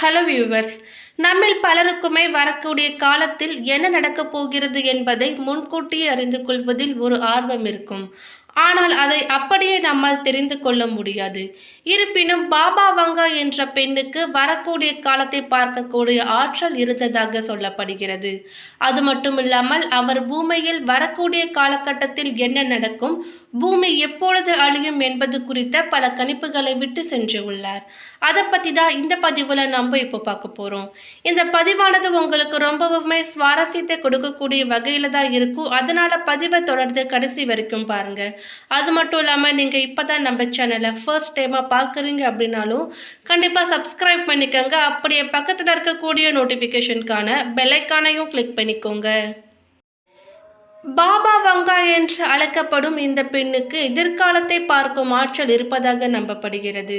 Hello viewers நம்மில் பலருக்குமே வரக்கூடிய காலத்தில் என்ன நடக்கப் போகிறது என்பதை முன்கூட்டியே அறிந்து கொள்வதில் ஒரு ஆர்வம் இருக்கும். ஆனால் அதை அப்படியே நம்மால் தெரிந்து கொள்ள முடியாது. இருப்பினும் பாபா வங்கா என்ற பெண்ணுக்கு வரக்கூடிய காலத்தை பார்க்கக்கூடிய ஆற்றல் இருந்ததாக சொல்லப்படுகிறது. அது மட்டுமில்லாமல் அவர் பூமியில் வரக்கூடிய காலகட்டத்தில் என்ன நடக்கும் பூமி எப்பொழுது அழியும் என்பது குறித்த பல கணிப்புகளை விட்டு சென்று உள்ளார். அதை பற்றி தான் இந்த பதிவில் நம்ம இப்போ பார்க்க போகிறோம் இந்த பதிவானது உங்களுக்கு ரொம்பவுமே சுவாரஸ்யத்தை கொடுக்கக்கூடிய வகையில் தான் இருக்கும். அதனால் பதிவை தொடர்ந்து கடைசி வரைக்கும் பாருங்கள் அது மட்டும் இல்லாமல் நீங்கள் இப்போ தான் நம்ம சேனலை ஃபர்ஸ்ட் டைமாக பார்க்குறீங்க அப்படின்னாலும் கண்டிப்பாக சப்ஸ்கிரைப் பண்ணிக்கோங்க. அப்படியே பக்கத்தில் இருக்கக்கூடிய நோட்டிஃபிகேஷனுக்கான பெல்லைக்கானையும் கிளிக் பண்ணிக்கோங்க. பாபா வங்கா என்று அழைக்கப்படும் இந்த பெண்ணுக்கு எதிர்காலத்தை பார்க்கும் ஆற்றல் இருப்பதாக நம்பப்படுகிறது.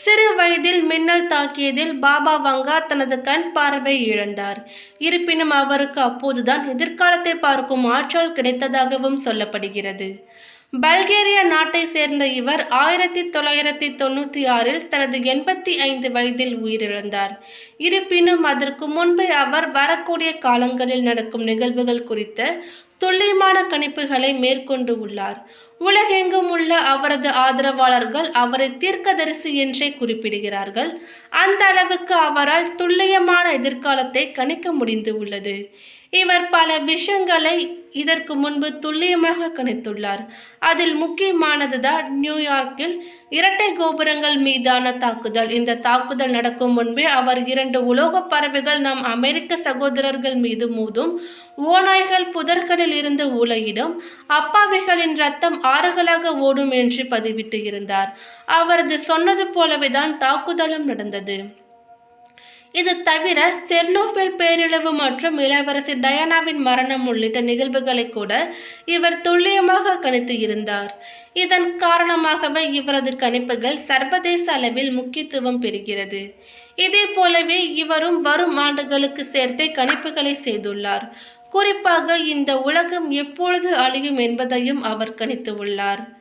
சிறு வயதில் மின்னல் தாக்கியதில் பாபா வங்கா தனது கண் பார்வை இழந்தார். இருப்பினும் அவருக்கு அப்போதுதான் எதிர்காலத்தை பார்க்கும் ஆற்றல் கிடைத்ததாகவும் சொல்லப்படுகிறது. பல்கேரியா நாட்டை சேர்ந்த இவர் ஆயிரத்தி தொள்ளாயிரத்தி தொண்ணூற்றி ஆறில் தனது எண்பத்தி ஐந்து வயதில் உயிரிழந்தார். இருப்பினும் அதற்கு முன்பே அவர் வரக்கூடிய காலங்களில் நடக்கும் நிகழ்வுகள் குறித்த துல்லியமான கணிப்புகளை மேற்கொண்டு உள்ளார். உலகெங்கும் உள்ள அவரது ஆதரவாளர்கள் அவரை தீர்க்கதரிசி என்றே குறிப்பிடுகிறார்கள். அந்த அளவுக்கு அவரால் துல்லியமான எதிர்காலத்தை கணிக்க முடிந்து உள்ளது. இவர் பல விஷயங்களை இதற்கு முன்பு துல்லியமாக கணித்துள்ளார். அதில் முக்கியமானதுதான் நியூயார்க்கில் இரட்டை கோபுரங்கள் மீதான தாக்குதல். இந்த தாக்குதல் நடக்கும் முன்பே அவர் இரண்டு உலோக பறவைகள் நம் அமெரிக்க சகோதரர்கள் மீது மோதும் ஓநாய்கள் புதர்களில் இருந்து உலகிடும் அப்பாவிகளின் ரத்தம் ஆறுகளாக ஓடும் என்று பதிவிட்டு இருந்தார். அவரது சொன்னது போலவே தான் தாக்குதலும் நடந்தது. இது தவிர செர்னோபெல் பேரிழவு மற்றும் இளவரசி டயானாவின் மரணம் உள்ளிட்ட நிகழ்வுகளை கூட இவர் துல்லியமாக கணித்து இருந்தார். இதன் காரணமாகவே இவரது கணிப்புகள் சர்வதேச அளவில் முக்கியத்துவம் பெறுகிறது. இதே போலவே இவரும் வரும் ஆண்டுகளுக்கு சேர்த்தே கணிப்புகளை செய்துள்ளார். குறிப்பாக இந்த உலகம் எப்பொழுது அழியும் என்பதையும் அவர் கணித்து உள்ளார்.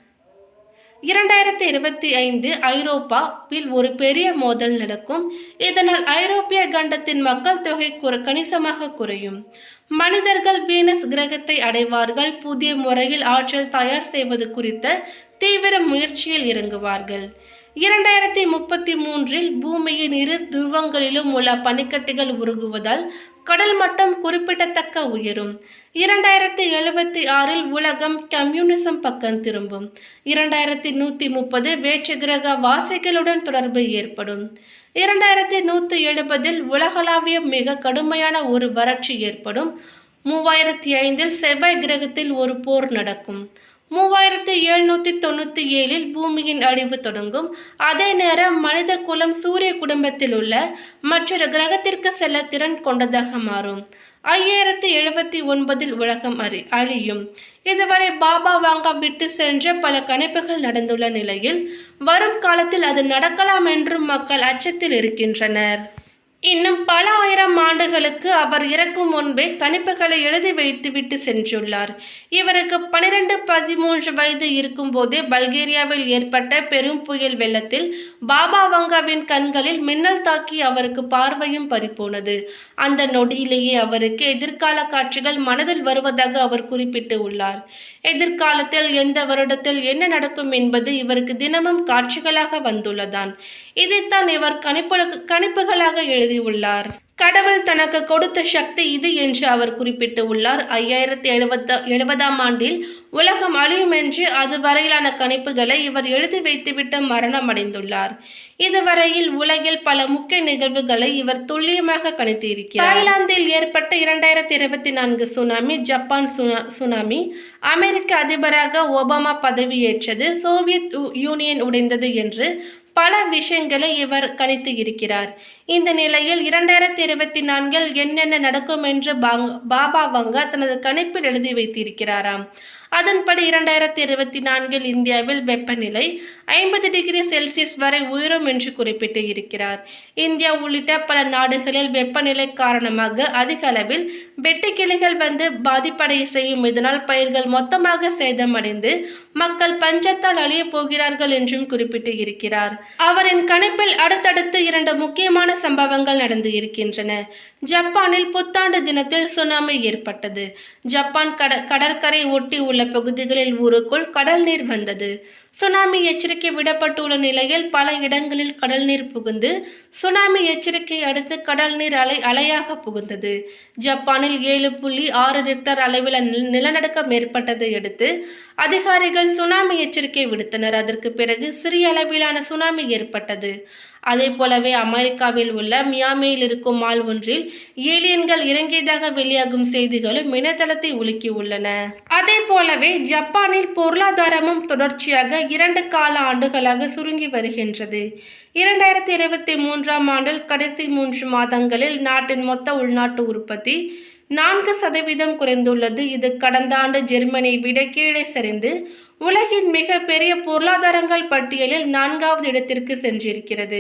இரண்டாயிரத்தி இருபத்தி ஐந்து ஐரோப்பாவில் ஒரு பெரிய மோதல் நடக்கும். இதனால் ஐரோப்பிய கண்டத்தின் மக்கள் தொகை குற கணிசமாக குறையும். மனிதர்கள் வீனஸ் கிரகத்தை அடைவார்கள். புதிய முறையில் ஆற்றல் தயார் செய்வது குறித்த தீவிர முயற்சியில் இறங்குவார்கள். இரண்டாயிரத்தி முப்பத்தி மூன்றில் பூமியின் இரு துருவங்களிலும் உள்ள பனிக்கட்டிகள் உருகுவதால் கடல் மட்டம் குறிப்பிடத்தக்க உயரும். இரண்டாயிரத்தி எழுபத்தி ஆறில் உலகம் கம்யூனிசம் பக்கம் திரும்பும். இரண்டாயிரத்தி நூற்றி முப்பது வேற்று கிரக வாசிகளுடன் தொடர்பு ஏற்படும். இரண்டாயிரத்தி நூற்றி எழுபதில் உலகளாவிய மிக கடுமையான ஒரு வறட்சி ஏற்படும். மூவாயிரத்தி ஐந்தில் செவ்வாய் கிரகத்தில் ஒரு போர் நடக்கும். மூவாயிரத்து எழுநூற்றி தொண்ணூற்றி ஏழில் பூமியின் அழிவு தொடங்கும். அதே நேரம் மனித குலம் சூரிய குடும்பத்தில் உள்ள மற்றொரு கிரகத்திற்கு செல்ல திறன் கொண்டதாக மாறும். ஐயாயிரத்தி எழுபத்தி ஒன்பதில் உலகம் அறி அழியும். இதுவரை பாபா வாங்கா விட்டு சென்ற பல கணிப்புகள் நடந்துள்ள நிலையில் வரும் காலத்தில் அது நடக்கலாம் என்றும் மக்கள் அச்சத்தில் இருக்கின்றனர். இன்னும் பல ஆயிரம் ஆண்டுகளுக்கு அவர் இறக்கும் முன்பே கணிப்புகளை எழுதி வைத்துவிட்டு சென்றுள்ளார். இவருக்கு பனிரெண்டு பதிமூன்று வயது இருக்கும்போதே பல்கேரியாவில் ஏற்பட்ட பெரும் புயல் வெள்ளத்தில் பாபா வங்காவின் கண்களில் மின்னல் தாக்கி அவருக்கு பார்வையும் பறிப்போனது அந்த நொடியிலேயே அவருக்கு எதிர்கால காட்சிகள் மனதில் வருவதாக அவர் குறிப்பிட்டு உள்ளார். எதிர்காலத்தில் எந்த வருடத்தில் என்ன நடக்கும் என்பது இவருக்கு தினமும் காட்சிகளாக வந்துள்ளதான் இதைத்தான் இவர் கணிப்பு கணிப்புகளாக எழுதியுள்ளார். கடவுள் தனக்கு கொடுத்த சக்தி இது என்று அவர் குறிப்பிட்டு உள்ளார் ஐயாயிரத்தி எழுபத்த எழுபதாம் ஆண்டில் உலகம் அழியும் என்று அதுவரையிலான கணிப்புகளை இவர் எழுதி வைத்துவிட்டு மரணம் அடைந்துள்ளார் இதுவரையில் உலகில் பல முக்கிய நிகழ்வுகளை இவர் துல்லியமாக கணித்திருக்கிறார். தாய்லாந்தில் ஏற்பட்ட இரண்டாயிரத்தி இருபத்தி நான்கு சுனாமி ஜப்பான் சுனா- சுனாமி அமெரிக்க அதிபராக ஒபாமா பதவியேற்றது சோவியத் யூனியன் உடைந்தது என்று பல விஷயங்களை இவர் கணித்து இருக்கிறார். இந்த நிலையில் இரண்டாயிரத்தி இருபத்தி நான்கில் என்னென்ன நடக்கும் என்று பாங்- பாபா வங்கா தனது கணிப்பில் எழுதி வைத்திருக்கிறாராம். அதன்படி இரண்டாயிரத்தி இருபத்தி நான்கில் இந்தியாவில் வெப்பநிலை ஐம்பது டிகிரி செல்சியஸ் வரை உயரும் என்று குறிப்பிட்டு இருக்கிறார் இந்தியா உள்ளிட்ட பல நாடுகளில் வெப்பநிலை காரணமாக அதிக அளவில் வெட்டுக்கிளிகள் வந்து பாதிப்படைய செய்யும். இதனால் பயிர்கள் மொத்தமாக சேதமடைந்து மக்கள் பஞ்சத்தால் அழியப் போகிறார்கள் என்றும் குறிப்பிட்டு இருக்கிறார் அவரின் கணிப்பில் அடுத்தடுத்து இரண்டு முக்கியமான சம்பவங்கள் நடந்து இருக்கின்றன ஜப்பானில் புத்தாண்டு தினத்தில் சுனாமி ஏற்பட்டது. ஜப்பான் கட கடற்கரை ஒட்டி உள்ள பகுதிகளில் ஊருக்குள் கடல் நீர் வந்தது. சுனாமி எச்சரிக்கை விடப்பட்டுள்ள நிலையில் பல இடங்களில் கடல் நீர் புகுந்து சுனாமி எச்சரிக்கை அடுத்து கடல் நீர் அலை அலையாக புகுந்தது. ஜப்பானில் ஏழு புள்ளி ஆறு ரிக்டர் அளவில் நிலநடுக்கம் ஏற்பட்டதை அடுத்து அதிகாரிகள் சுனாமி எச்சரிக்கை விடுத்தனர். அதற்கு பிறகு சிறிய அளவிலான சுனாமி ஏற்பட்டது. அதே போலவே அமெரிக்காவில் உள்ள மியாமியில் இருக்கும் மால் ஒன்றில் ஏலியன்கள் இறங்கியதாக வெளியாகும் செய்திகளும் இணையதளத்தை உலுக்கியுள்ளன அதே போலவே ஜப்பானில் பொருளாதாரமும் தொடர்ச்சியாக இரண்டு கால ஆண்டுகளாக சுருங்கி வருகின்றது. இரண்டாயிரத்தி இருபத்தி மூன்றாம் ஆண்டில் கடைசி மூன்று மாதங்களில் நாட்டின் மொத்த உள்நாட்டு உற்பத்தி நான்கு சதவீதம் குறைந்துள்ளது. இது கடந்த ஆண்டு ஜெர்மனியை விட கீழே சரிந்து உலகின் மிக பெரிய பொருளாதாரங்கள் பட்டியலில் நான்காவது இடத்திற்கு சென்றிருக்கிறது.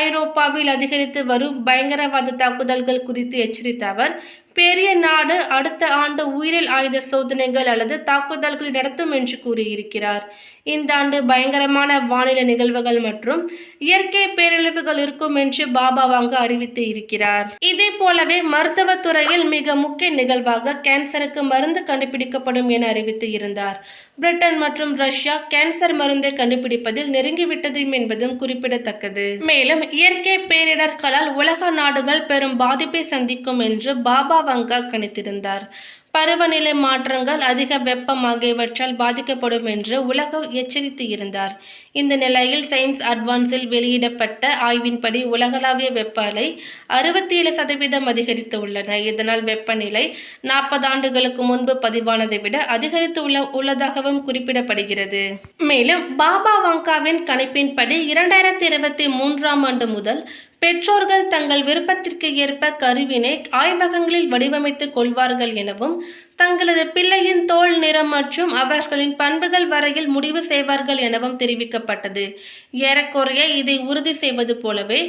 ஐரோப்பாவில் அதிகரித்து வரும் பயங்கரவாத தாக்குதல்கள் குறித்து எச்சரித்த அவர் பெரிய நாடு அடுத்த ஆண்டு உயிரில் ஆயுத சோதனைகள் அல்லது தாக்குதல்கள் நடத்தும் என்று கூறியிருக்கிறார். இந்த ஆண்டு பயங்கரமான வானிலை நிகழ்வுகள் மற்றும் இயற்கை பேரழிவுகள் இருக்கும் என்று பாபா வாங்க அறிவித்து இருக்கிறார். இதே போலவே மருத்துவத் துறையில் மிக முக்கிய நிகழ்வாக கேன்சருக்கு மருந்து கண்டுபிடிக்கப்படும் என அறிவித்து இருந்தார். பிரிட்டன் மற்றும் ரஷ்யா கேன்சர் மருந்தை கண்டுபிடிப்பதில் நெருங்கிவிட்டது என்பதும் குறிப்பிடத்தக்கது. மேலும் இயற்கை பேரிடர்களால் உலக நாடுகள் பெரும் பாதிப்பை சந்திக்கும் என்று பாபா வங்கா கணித்திருந்தார். பருவநிலை மாற்றங்கள் அதிக வெப்பம் ஆகியவற்றால் பாதிக்கப்படும் என்று உலகம் எச்சரித்து இருந்தார். இந்த நிலையில் சயின்ஸ் அட்வான்ஸில் வெளியிடப்பட்ட ஆய்வின்படி உலகளாவிய வெப்ப அலை அறுபத்தி ஏழு சதவீதம் அதிகரித்து உள்ளன இதனால் வெப்பநிலை நாற்பது ஆண்டுகளுக்கு முன்பு பதிவானதை விட அதிகரித்து உள்ள உள்ளதாகவும் குறிப்பிடப்படுகிறது. மேலும் பாபா வாங்காவின் கணிப்பின்படி இரண்டாயிரத்தி இருபத்தி மூன்றாம் ஆண்டு முதல் பெற்றோர்கள் தங்கள் விருப்பத்திற்கு ஏற்ப கருவினை ஆய்வகங்களில் வடிவமைத்துக் கொள்வார்கள் எனவும் தங்களது பிள்ளையின் தோல் நிறம் மற்றும் அவர்களின் பண்புகள் வரையில் முடிவு செய்வார்கள் எனவும் தெரிவிக்கப்பட்டது. ஏறக்குறைய இதை உறுதி செய்வது போலவே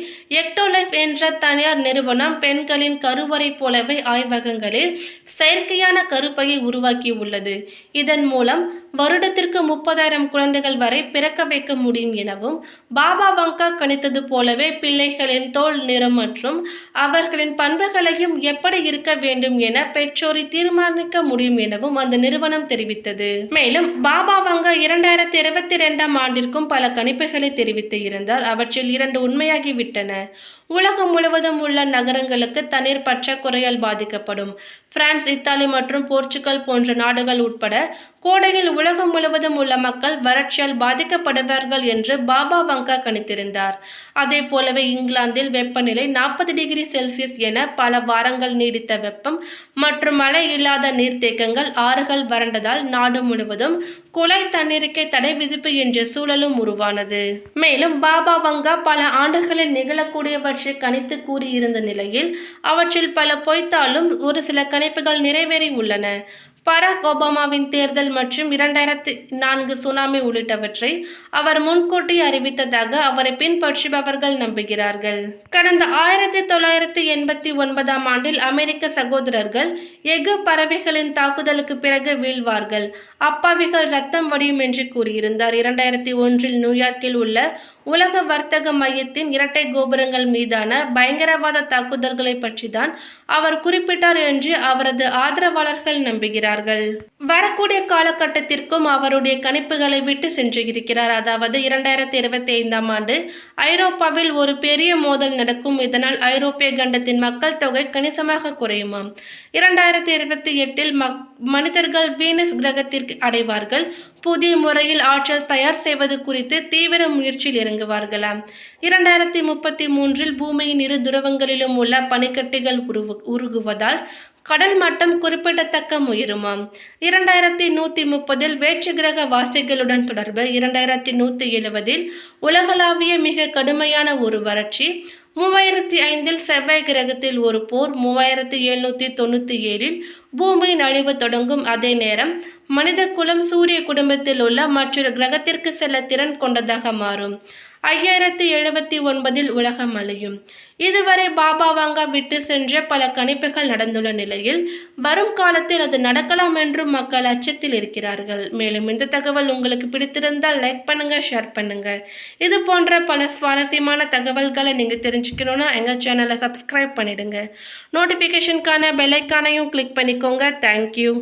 எக்டோலைஃப் என்ற தனியார் நிறுவனம் பெண்களின் கருவறை போலவே ஆய்வகங்களில் செயற்கையான கருப்பையை உருவாக்கியுள்ளது. இதன் மூலம் வருடத்திற்கு முப்பதாயிரம் குழந்தைகள் வரை பிறக்க வைக்க முடியும் எனவும் பாபா வங்கா கணித்தது போலவே பிள்ளைகளின் தோல் நிறம் மற்றும் அவர்களின் பண்புகளையும் எப்படி இருக்க வேண்டும் என பெற்றோரை தீர்மானிக்க முடியும் எனவும் அந்த நிறுவனம் தெரிவித்தது. மேலும் பாபா வங்கா இரண்டாயிரத்தி இருபத்தி இரண்டாம் ஆண்டிற்கும் பல கணிப்புகளை தெரிவித்து இருந்தார். அவற்றில் இரண்டு உண்மையாகிவிட்டன. உலகம் முழுவதும் உள்ள நகரங்களுக்கு தண்ணீர் பற்றாக்குறையால் பாதிக்கப்படும். பிரான்ஸ் இத்தாலி மற்றும் போர்ச்சுகல் போன்ற நாடுகள் உட்பட கோடையில் உலகம் முழுவதும் உள்ள மக்கள் வறட்சியால் பாதிக்கப்படுவார்கள் என்று பாபா வங்கா கணித்திருந்தார். அதே போலவே இங்கிலாந்தில் வெப்பநிலை நாற்பது டிகிரி செல்சியஸ் என பல வாரங்கள் நீடித்த வெப்பம் மற்றும் மழை இல்லாத நீர்த்தேக்கங்கள் ஆறுகள் வறண்டதால் நாடு முழுவதும் குழாய் தண்ணீருக்கே தடை விதிப்பு என்ற சூழலும் உருவானது. மேலும் பாபா வங்கா பல ஆண்டுகளில் நிகழக்கூடியவற்றை கணித்து கூறியிருந்த நிலையில் அவற்றில் பல பொய்த்தாலும் ஒரு சில கணிப்புகள் நிறைவேறி உள்ளன. பராக் ஒபாமாவின் தேர்தல் மற்றும் இரண்டாயிரத்தி நான்கு சுனாமி உள்ளிட்டவற்றை அவர் முன்கூட்டி அறிவித்ததாக அவரை பின்பற்றுபவர்கள் நம்புகிறார்கள். கடந்த ஆயிரத்தி தொள்ளாயிரத்தி எண்பத்தி ஒன்பதாம் ஆண்டில் அமெரிக்க சகோதரர்கள் எஃகு பறவைகளின் தாக்குதலுக்கு பிறகு வீழ்வார்கள். அப்பாவிகள் ரத்தம் வடியும் என்று கூறியிருந்தார். இரண்டாயிரத்தி ஒன்றில் நியூயார்க்கில் உள்ள உலக வர்த்தக மையத்தின் இரட்டை கோபுரங்கள் மீதான பயங்கரவாத தாக்குதல்களை பற்றிதான் அவர் குறிப்பிட்டார் என்று அவரது ஆதரவாளர்கள் நம்புகிறார்கள். வரக்கூடிய காலகட்டத்திற்கும் அவருடைய கணிப்புகளை விட்டு சென்று இருக்கிறார். அதாவது இரண்டாயிரத்தி இருபத்தி ஐந்தாம் ஆண்டு ஐரோப்பாவில் ஒரு பெரிய மோதல் நடக்கும். இதனால் ஐரோப்பிய கண்டத்தின் மக்கள் தொகை கணிசமாக குறையுமாம். இரண்டாயிரத்தி இருபத்தி எட்டில் மக் மனிதர்கள் வீனஸ் கிரகத்திற்கு அடைவார்கள். புதிய முறையில் ஆற்றல் தயார் செய்வது குறித்து தீவிர முயற்சியில் இறங்குவார்களாம் இரண்டாயிரத்தி முப்பத்தி மூன்றில் பூமியின் இரு துருவங்களிலும் உள்ள பனிக்கட்டிகள் உருவு உருகுவதால் கடல் மட்டம் குறிப்பிடத்தக்க உயருமாம் இரண்டாயிரத்தி நூற்றி முப்பதில் வேற்று கிரக வாசிகளுடன் தொடர்பு. இரண்டாயிரத்தி நூற்றி எழுபதில் உலகளாவிய மிக கடுமையான ஒரு வறட்சி. மூவாயிரத்தி ஐந்தில் செவ்வாய் கிரகத்தில் ஒரு போர். மூவாயிரத்தி எழுநூற்றி தொண்ணூற்றி ஏழில் பூமி நழிவு தொடங்கும் அதே நேரம் மனித குலம் சூரிய குடும்பத்தில் உள்ள மற்றொரு கிரகத்திற்கு செல்ல திறன் கொண்டதாக மாறும். ஐயாயிரத்தி எழுபத்தி ஒன்பதில் உலகம் அழியும். இதுவரை பாபா வாங்கா விட்டு சென்ற பல கணிப்புகள் நடந்துள்ள நிலையில் வரும் காலத்தில் அது நடக்கலாம் என்றும் மக்கள் அச்சத்தில் இருக்கிறார்கள். மேலும் இந்த தகவல் உங்களுக்கு பிடித்திருந்தால் லைக் பண்ணுங்க ஷேர் பண்ணுங்க. இது போன்ற பல சுவாரஸ்யமான தகவல்களை நீங்க தெரிஞ்சுக்கணும்னா எங்க சேனலை சப்ஸ்கிரைப் பண்ணிடுங்க. நோட்டிஃபிகேஷனுக்கான பெல்லைக்கானையும் கிளிக் பண்ணிக்கோங்க. தேங்க்யூ